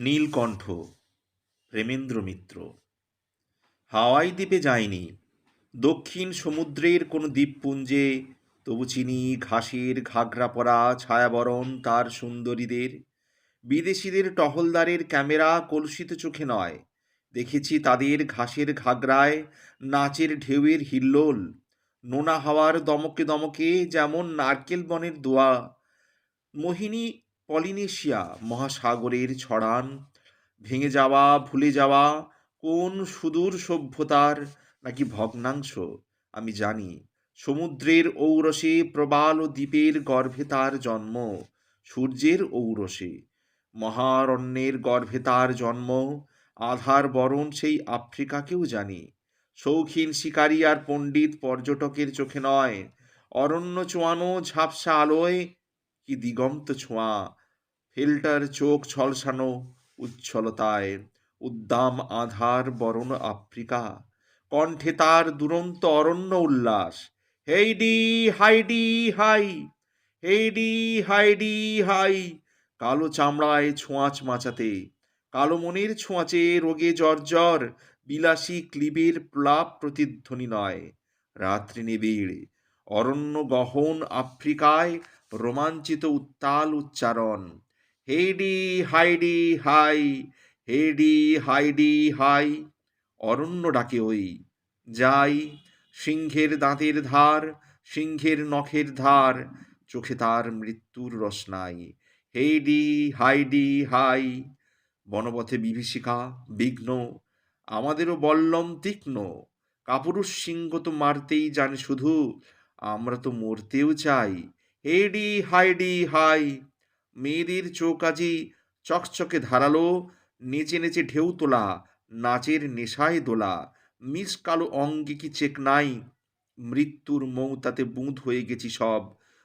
নীলকণ্ঠ, প্রেমেন্দ্র মিত্র। হাওয়াই দ্বীপে যায়নি দক্ষিণ সমুদ্রের কোনো দ্বীপপুঞ্জে, তবু চিনি ঘাসের ঘাগরা পরা ছায়াবরণ তার সুন্দরীদের। বিদেশিদের টহলদারের ক্যামেরা কলুষিত চোখে নয়। দেখেছি তাদের ঘাসের ঘাগরায় নাচের ঢেউয়ের হিল্লোল। নোনা হাওয়ার দমকে দমকে যেমন নারকেল বনের দোয়া, মোহিনী পলিনেশিয়া মহাসাগরের ছড়ান, ভেঙে যাওয়া, ভুলে যাওয়া, কোন সুদূর সভ্যতার নাকি ভগ্নাংশ, আমি জানি। সমুদ্রের ঔরসে প্রবাল ও দ্বীপের গর্ভে তার জন্ম, সূর্যের ঔরসে। মহারণ্যের গর্ভে তার জন্ম, আধার বরণ সেই আফ্রিকাকেও জানি। শৌখিন শিকারী আর পণ্ডিত পর্যটকের চোখে নয়, অরণ্য চোয়ানো ঝাপসা আলোয় কি দিগন্ত ছোঁয়া। ফিল্টার চোখ ছলসানো উচ্ছলতায়, উদ্দাম আধার বরণ আফ্রিকা, কণ্ঠে তার দুরন্ত অরণ্য উল্লাস Heidi Heidi hi Heidi Heidi hi কালো চামড়ায় ছোঁয়াচ মাচাতে, কালো মনের ছোঁয়াচে রোগে জর্জর বিলাসী ক্লিবের প্লাব প্রতিধ্বনি নয়, রাত্রি নিবিড়, অরণ্য গহন আফ্রিকায় রোমাঞ্চিত উত্তাল উচ্চারণ। হেডি হাইডি হাই, হেডি হাইডি হাই, অরণ্য ডাকে ওই, যাই সিংহের দাঁতের ধার, সিংহের নখের ধার, চোখে তার মৃত্যুর রসনাই হেডি হাইডি হাই, বনপথে বিভীষিকা বিঘ্ন, আমাদেরও বল্লম তীক্ষ্ণ, কাপুরুষ সিংহ তো মারতেই জানে শুধু, আমরা তো মরতেও চাই, হেডি হাইডি হাই মেয়েদের চোখ আজি চকচকে ধারালো, নেচে নেচে ঢেউ তোলা, নাচের নেশায় দোলা, মিস কালো অঙ্গে কি চেক নাই, মৃত্যুর মৌতাতে বুঁদ হয়ে গেছি সব,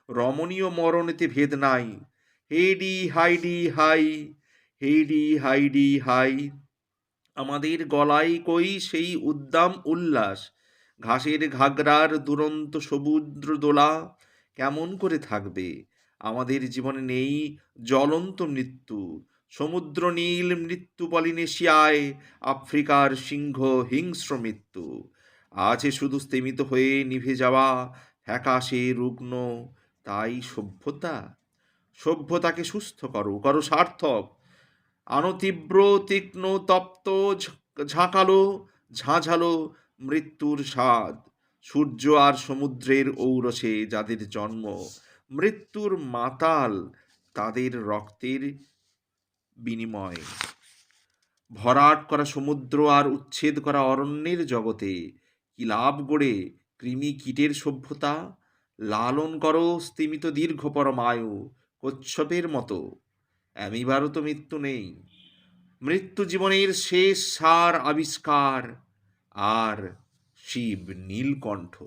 রমণীয় মরণেতে ভেদ নাই, হেডি হাইডি হাই, হেডি হাইডি হাই। আমাদের গলায় কই সেই উদ্দাম উল্লাস, ঘাসের ঘাগরার দুরন্ত সমুদ্র দোলা, কেমন করে থাকবে আমাদের জীবনে নেই জ্বলন্ত মৃত্যু। সমুদ্র নীল মৃত্যু পলিনেশিয়ায়, আফ্রিকার সিংহ হিংস্র মৃত্যু। আছে শুধু স্তেমিত হয়ে নিভে যাওয়া ফ্যাকাশে রুগ্ন, তাই সভ্যতা। সভ্যতাকে সুস্থ করো করো সার্থক। আনো তীব্র, তীক্ষ্ণ, তপ্ত ঝাঁকালো, ঝাঁঝালো মৃত্যুর স্বাদ। সূর্য আর সমুদ্রের ঔরসে যাদের জন্ম। মৃত্যুর মাতাল তাদের রক্তের বিনিময়। ভরাট করা সমুদ্র আর উচ্ছেদ করা অরণ্যের জগতে কি লাভ গড়ে কৃমি কীটের সভ্যতা? লালন করো স্তিমিত দীর্ঘ পরমায়ু কচ্ছপের মতো। অ্যামিবারও তো মৃত্যু নেই। মৃত্যু জীবনের শেষ সার আবিষ্কার। আর শিব নীলকণ্ঠ।